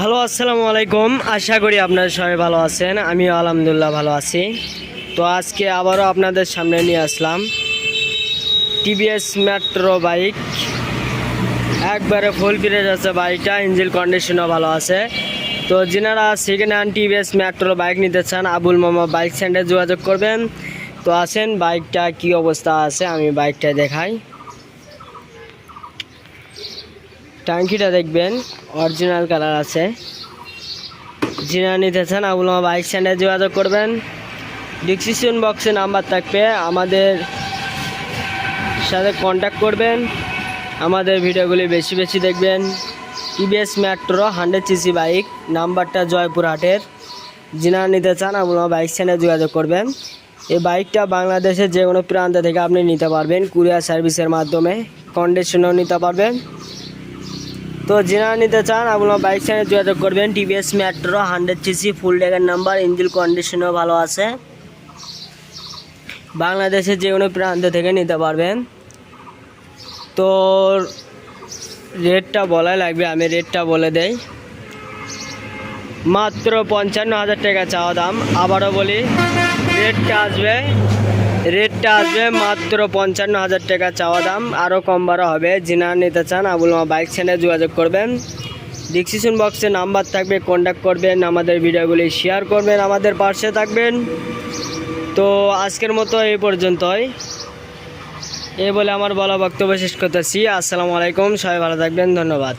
Hello, আসসালামু আলাইকুম। আশা করি আপনারা সবাই ভালো আছেন। আমিও আলহামদুলিল্লাহ ভালো আছি। তো আজকে আবারও আপনাদের সামনে নিয়ে আসলাম। TVS metro bike. একবারে ফুল ফিরে যাচ্ছে বাইকটা, ইঞ্জিন কন্ডিশনও ভালো আছে। তো যিনারা second hand TVS Metro bike নিতে চান, আবুল মামা বাইক সেন্টারে যোগাযোগ করবেন। তো আসেন, বাইকটা কি অবস্থা আছে, আমি বাইকটা দেখাই। ট্যাঙ্কিটা দেখবেন। অরিজিনাল কালার আছে। যিনারা নিতে চান, আবুল বাইক স্ট্যান্ডে যোগাযোগ করবেন। ডিসক্রিপশন বক্সে নাম্বার থাকবে, আমাদের সাথে কন্ট্যাক্ট করবেন। আমাদের ভিডিওগুলি বেশি বেশি দেখবেন। TVS Metro hundred CC bike নাম্বারটা জয়পুরহাটের যিনারা নিতে চান, আবুল বাইক স্ট্যান্ডে যোগাযোগ করবেন। এই বাইকটা বাংলাদেশের যে কোনো প্রান্ত থেকে আপনি নিতে পারবেন। কুরিয়ার সার্ভিসের মাধ্যমে কন্ডিশনও নিতে পারবেন। তো যিনারা নিতে চান, আপনার বাইক সাইনে যোগাযোগ করবেন। TVS Metro hundred CC full ডেকের number engine কন্ডিশনও ভালো আছে। বাংলাদেশের যে কোনো প্রান্ত থেকে নিতে পারবেন। তো রেটটা বলাই লাগবে, আমি রেটটা বলে দেই। মাত্র পঞ্চান্ন হাজার টাকা চাওয়া দাম। আবারও বলি রেটটা আসবে রেটটা আসবে মাত্র পঞ্চান্ন হাজার টাকা চাওয়া দাম। আরও কম বাড়া হবে। যিনা নিতে চান আবুল মা বাইক সেন্টারে যোগাযোগ করবেন। ডিসক্রিপশন বক্সে নাম্বার থাকবে কন্ট্যাক্ট করবেন, আমাদের ভিডিওগুলি শেয়ার করবেন, আমাদের পাশে থাকবেন। তো আজকের মতো এই পর্যন্তই। এই বলে আমার বলা বক্তব্য শেষ করতেছি। আসসালামু আলাইকুম, সবাই ভালো থাকবেন, ধন্যবাদ।